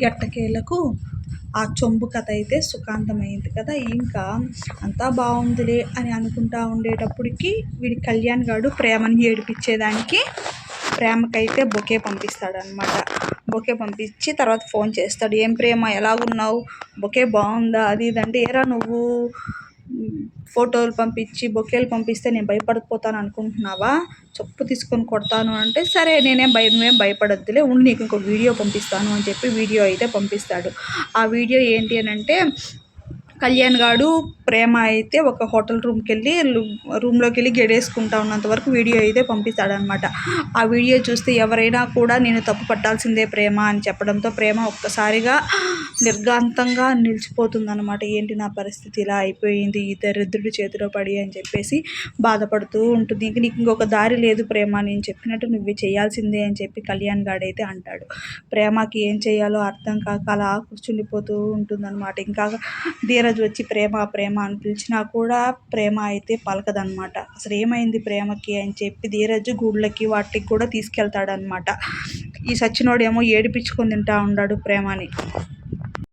ఎట్టకేలకు ఆ చొంబు కథ అయితే సుఖాంతమైంది కదా. ఇంకా అంతా బాగుందిలే అని అనుకుంటా ఉండేటప్పటికి వీడి కళ్యాణ్ గారు ప్రేమని ఏడిపించేదానికి ప్రేమకైతే బొకే పంపిస్తాడనమాట బొకే పంపించి తర్వాత ఫోన్ చేస్తాడు. ఏం ప్రేమ? ఎలాగున్నావు? బొకే బాగుందా? అది ఇది ఏరా నువ్వు ఫోటోలు పంపించి బొకేలు పంపిస్తే నేను భయపడిపోతాను అనుకుంటున్నావా? చెప్పు తీసుకొని కొడతాను అంటే సరే నేనేం భయం ఏం భయపడద్దులే ఉండి నీకు ఇంకో వీడియో పంపిస్తాను అని చెప్పి వీడియో అయితే పంపిస్తాడు. ఆ వీడియో ఏంటి అని అంటే కళ్యాణ్ గాడు ప్రేమ అయితే ఒక హోటల్ రూమ్కి వెళ్ళి రూమ్లోకి వెళ్ళి గెడేసుకుంటా ఉన్నంత వరకు వీడియో అయితే పంపిస్తాడనమాట ఆ వీడియో చూస్తే ఎవరైనా కూడా నేను తప్పు పట్టాల్సిందే ప్రేమ అని చెప్పడంతో ప్రేమ ఒక్కసారిగా నిర్గాంతంగా నిలిచిపోతుందనమాట ఏంటి నా పరిస్థితి? ఇలా అయిపోయింది. ఈ దరిద్రుడి చేతిలో పడి అని చెప్పేసి బాధపడుతూ ఉంటుంది. ఇంక నీకు ఇంకొక దారి లేదు ప్రేమ. నేను చెప్పినట్టు నువ్వు చేయాల్సిందే అని చెప్పి కళ్యాణ్ గాడైతే అంటాడు. ప్రేమకి ఏం చేయాలో అర్థం కాక అలా కూర్చుండిపోతూ ఉంటుందన్నమాట. ఇంకా ధీరజ్ వచ్చి ప్రేమ ప్రేమ అని పిలిచినా కూడా ప్రేమ అయితే పలకదనమాట అసలు ఏమైంది ప్రేమకి అని చెప్పి ధీరజ్ గుళ్ళకి వాటికి కూడా తీసుకెళ్తాడనమాట ఈ సచ్చినోడేమో ఏడిపించుకొని తింటా ఉన్నాడు ప్రేమని.